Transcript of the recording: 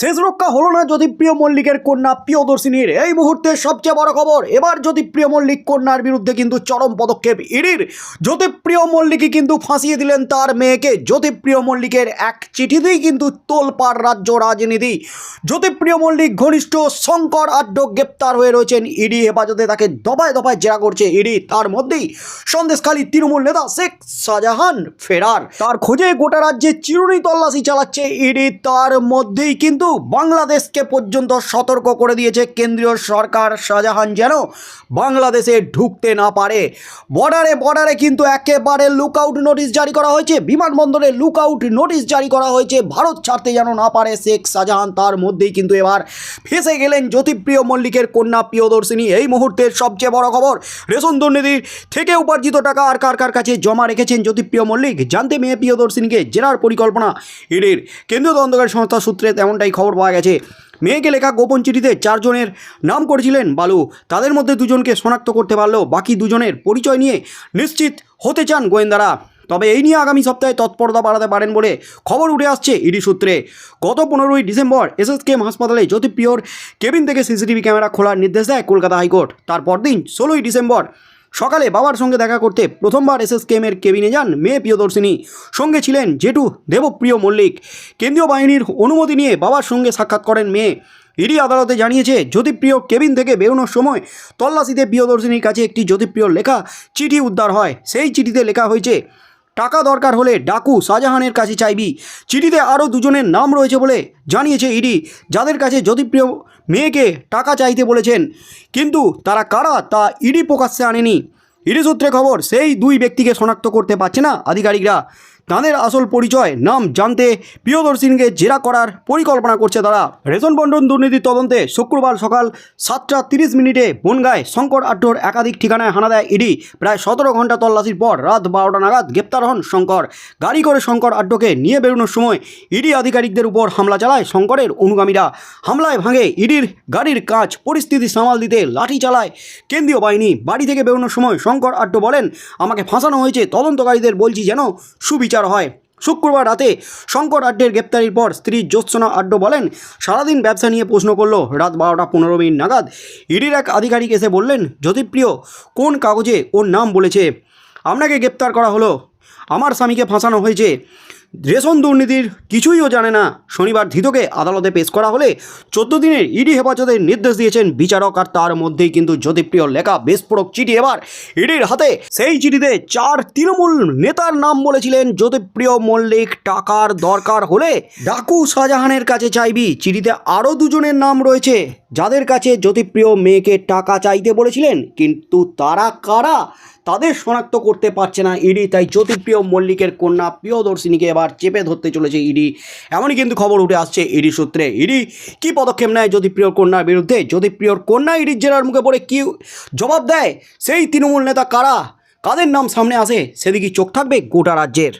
শেষ রক্ষা হলো না জ্যোতিপ্রিয় মল্লিকের কন্যা প্রিয়দর্শিনীর। এই মুহূর্তে সবচেয়ে বড় খবর, এবার জ্যোতিপ্রিয় মল্লিক কন্যার বিরুদ্ধে কিন্তু চরম পদক্ষেপ ইডির। জ্যোতিপ্রিয় মল্লিকই কিন্তু ফাঁসিয়ে দিলেন তার মেয়েকে জ্যোতিপ্রিয় মল্লিকের এক চিঠিতেই কিন্তু তোলপাড় রাজ্য রাজনীতি। জ্যোতিপ্রিয় মল্লিক ঘনিষ্ঠ শঙ্কর আড্ড গ্রেপ্তার হয়ে রয়েছেন, ইডি হেফাজতে তাকে দফায় দফায় জেরা করছে ইডি। তার মধ্যেই সন্দেশখালী তৃণমূল নেতা শেখ শাহজাহান ফেরার। তার খোঁজে গোটা রাজ্যে চিরুনি তল্লাশি চালাচ্ছে ইডি। তার মধ্যেই কিন্তু বাংলাদেশকে পর্যন্ত সতর্ক করে দিয়েছে কেন্দ্রীয় সরকার শাহজাহান, যেন বাংলাদেশে ঢুকতে না পারে। বর্ডারে বর্ডারে কিন্তু একেবারে লুকআউট নোটিশ জারি করা হয়েছে। বিমানবন্দরে লুকআউট নোটিশ জারি করা হয়েছে। ভারত ছাড়তে যেন না পারে শেখ শাহজাহান, তার মধ্যেই কিন্তু এবার ফেসে গেলেন জ্যোতিপ্রিয় মল্লিকের কন্যা প্রিয়দর্শিনী। এই মুহূর্তের সবচেয়ে বড় খবর, রেশন দুর্নীতির থেকে উপার্জিত টাকা আর কার কার কাছে জমা রেখেছেন জ্যোতিপ্রিয় মল্লিক? জানতে মেয়ে প্রিয়দর্শিনীকে জেরার পরিকল্পনা ইডির কেন্দ্রীয় তদন্তকারী সংস্থা সূত্রে তেমনটাই খবর পাওয়া গেছে। মেয়েকে লেখা গোপন চিঠিতে চারজনের নাম করেছিলেন বালু। তাদের মধ্যে দুজনকে শনাক্ত করতে পারলেও বাকি দুজনের পরিচয় নিয়ে নিশ্চিত হতে চান গোয়েন্দারা। তবে এই নিয়ে আগামী সপ্তাহে তৎপরতা বাড়াতে পারেন বলে খবর উঠে আসছে ইডি সূত্রে। গত পনেরোই ডিসেম্বর এসএসকেএম হাসপাতালে জ্যোতিপ্রিয়র কেবিন থেকে সিসিটিভি ক্যামেরা খোলার নির্দেশ দেয় কলকাতা হাইকোর্ট। তারপর দিন ষোলোই ডিসেম্বর সকালে বাবার সঙ্গে দেখা করতে প্রথমবার এস এস কেমের কেবিনে যান মেয়ে প্রিয়দর্শিনী। সঙ্গে ছিলেন জেটু দেবপ্রিয় মল্লিক। কেন্দ্রীয় বাহিনীর অনুমতি নিয়ে বাবার সঙ্গে সাক্ষাৎ করেন মেয়ে। ইডি আদালতে জানিয়েছে, জ্যোতিপ্রিয় কেবিন থেকে বেরোনোর সময় তল্লাশিতে প্রিয়দর্শিনীর কাছে একটি জ্যোতিপ্রিয় লেখা চিঠি উদ্ধার হয়। সেই চিঠিতে লেখা হয়েছে টাকা দরকার হলে ডাকু শাহজাহানের কাছে চাইবি। চিঠিতে আরও দুজনের নাম রয়েছে বলে জানিয়েছে ইডি, যাদের কাছে জ্যোতিপ্রিয় মেয়েকে টাকা চাইতে বলেছেন। কিন্তু তারা কারা তা ইডি প্রকাশ্যে আনেনি। ইডি সূত্রে খবর, সেই দুই ব্যক্তিকে শনাক্ত করতে পারছে না আধিকারিকরা। তাদের আসল পরিচয়, নাম জানতে প্রিয়দর্শিনীকে জেরা করার পরিকল্পনা করছে তারা। রেশন বন্টন দুর্নীতির তদন্তে শুক্রবার সকাল সাতটা তিরিশ মিনিটে বনগায় শঙ্কর আড্ডোর একাধিক ঠিকানায় হানা দেয় ইডি। প্রায় সতেরো ঘণ্টা তল্লাশির পর রাত বারোটা নাগাদ গ্রেপ্তার হন শঙ্কর। গাড়ি করে শঙ্কর আড্ডোকে নিয়ে বেরোনোর সময় ইডি আধিকারিকদের উপর হামলা চালায় শঙ্করের অনুগামীরা। হামলায় ভাঙে ইডির গাড়ির কাজ পরিস্থিতি সামাল দিতে লাঠি চালায় কেন্দ্রীয় বাহিনী। বাড়ি থেকে বেরোনোর সময় শঙ্কর আড্ডো বলেন, আমাকে ফাঁসানো হয়েছে, তদন্তকারীদের বলছি যেন সুবিচার হয়। শুক্রবার রাতে শঙ্কর আড্ডের গ্রেপ্তারির পর স্ত্রী জ্যোৎসনা আড্ড বলেন, সারাদিন ব্যবসা নিয়ে প্রশ্ন করল, রাত বারোটা পনেরো মিনিট নাগাদ। ইডির এক আধিকারিক এসে বললেন, জ্যোতিপ্রিয়, কোন কাগজে ওর নাম বলেছে? আপনাকে গ্রেপ্তার করা হলো। আমার স্বামীকে ফাঁসানো হয়েছে। রেশন দুর্নীতির কিছুই ও জানে না। শনিবার ধৃতকে আদালতে পেশ করা হলে চোদ্দ দিনের ইডি হেফাজতের নির্দেশ দিয়েছেন বিচারক আর তার মধ্যেই কিন্তু জ্যোতিপ্রিয় লেখা বিস্ফোরক চিঠি। এবার ইডির হাতে সেই চিঠিতে চার তৃণমূল নেতার নাম বলেছিলেন জ্যোতিপ্রিয় মল্লিক। টাকার দরকার হলে ডাকু শাহজাহানের কাছে চাইবি। চিঠিতে আরও দুজনের নাম রয়েছে। যাদের কাছে জ্যোতিপ্রিয় মেয়েকে টাকা চাইতে বলেছিলেন, কিন্তু তারা কারা? তাদের শনাক্ত করতে পারছে না ইডি, তাই জ্যোতিপ্রিয় মল্লিকের কন্যা প্রিয়দর্শিনীকে এবার চেপে ধরতে চলেছে ইডি। এমনই কিন্তু খবর উঠে আসছে ইডি সূত্রে। ইডি, কী পদক্ষেপ নেয় জ্যোতিপ্রিয়র কন্যার বিরুদ্ধে? জ্যোতিপ্রিয়র কন্যা ইডির জেরার মুখে পড়ে কী জবাব দেয়? সেই তৃণমূল নেতা কারা? কাদের নাম সামনে আসে? সেদিকে চোখ থাকবে গোটা রাজ্যের।